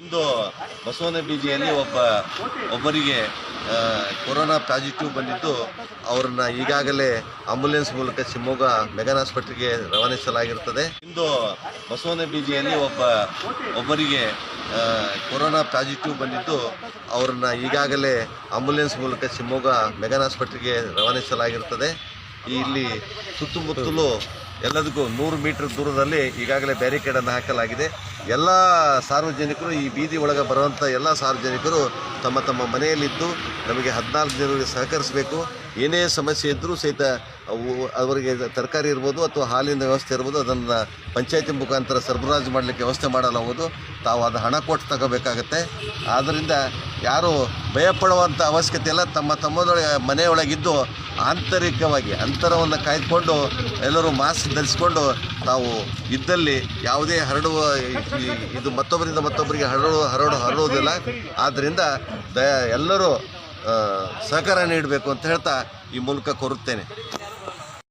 ಇಂದು ಬಸವನ ಬೀದಿಯಲ್ಲಿ ಒಬ್ಬ, ಒಬ್ಬರಿಗೆ ಕೊರೋನಾ ಪಾಸಿಟಿವ್ ಬಂದಿದ್ದು, ಅವರನ್ನ ಈಗಾಗಲೇ ಆಂಬುಲೆನ್ಸ್ ಮೂಲಕ ಶಿವಮೊಗ್ಗ ಮೆಗನ್ ಆಸ್ಪತ್ರೆಗೆ ರವಾನಿಸಲಾಗಿರುತ್ತದೆ. ಇಂದು ಬಸವನ ಬೀದಿಯಲ್ಲಿ ಒಬ್ಬ, ಒಬ್ಬರಿಗೆ ಕೊರೋನಾ ಪಾಸಿಟಿವ್ ಬಂದಿದ್ದು, ಅವರನ್ನ ಈಗಾಗಲೇ ಆಂಬುಲೆನ್ಸ್ ಮೂಲಕ ಶಿವಮೊಗ್ಗ ಮೆಗನ್ ಆಸ್ಪತ್ರೆಗೆ ರವಾನಿಸಲಾಗಿರುತ್ತದೆ. ಇಲ್ಲಿ ಸುತ್ತಮುತ್ತಲು ಎಲ್ಲದಕ್ಕೂ ನೂರು ಮೀಟರ್ ದೂರದಲ್ಲಿ ಈಗಾಗಲೇ ಬ್ಯಾರಿಕೇಡನ್ನು ಹಾಕಲಾಗಿದೆ. ಎಲ್ಲ ಸಾರ್ವಜನಿಕರು ಈ ಬೀದಿ ಒಳಗೆ ಬರುವಂಥ ಎಲ್ಲ ಸಾರ್ವಜನಿಕರು ತಮ್ಮ ತಮ್ಮ ಮನೆಯಲ್ಲಿದ್ದು ನಮಗೆ ಹದಿನಾಲ್ಕು ಜನರಿಗೆ ಸಹಕರಿಸಬೇಕು. ಏನೇ ಸಮಸ್ಯೆ ಇದ್ದರೂ ಸಹಿತ ಅವು ಅವರಿಗೆ ತರಕಾರಿ ಇರ್ಬೋದು ಅಥವಾ ಹಾಲಿನ ವ್ಯವಸ್ಥೆ ಇರ್ಬೋದು, ಅದನ್ನು ಪಂಚಾಯತಿ ಮುಖಾಂತರ ಸರಬರಾಜು ಮಾಡಲಿಕ್ಕೆ ವ್ಯವಸ್ಥೆ ಮಾಡಲಾಗುವುದು. ತಾವು ಅದು ಹಣ ಕೊಟ್ಟು ತಗೋಬೇಕಾಗತ್ತೆ. ಆದ್ದರಿಂದ ಯಾರು ಭಯಪಡುವಂಥ ಅವಶ್ಯಕತೆ ಇಲ್ಲ. ತಮ್ಮ ತಮ್ಮದೊಳಗೆ ಮನೆಯೊಳಗಿದ್ದು ಆಂತರಿಕವಾಗಿ, ಅಂತರವನ್ನು ಕಾಯ್ದುಕೊಂಡು ಎಲ್ಲರೂ ಮಾಸ್ಕ್ ಧರಿಸಿಕೊಂಡು ತಾವು ಇದ್ದಲ್ಲಿ ಯಾವುದೇ ಹರಡುವ ಇದು ಮತ್ತೊಬ್ಬರಿಂದ ಮತ್ತೊಬ್ಬರಿಗೆ ಹರಡು ಹರಡು ಹರಡುವುದಿಲ್ಲ. ಆದ್ದರಿಂದ ದ ಎಲ್ಲರೂ ಸಹಕಾರ ನೀಡಬೇಕು ಅಂತ ಹೇಳ್ತಾ ಈ ಮೂಲಕ ಕೋರುತ್ತೇನೆ.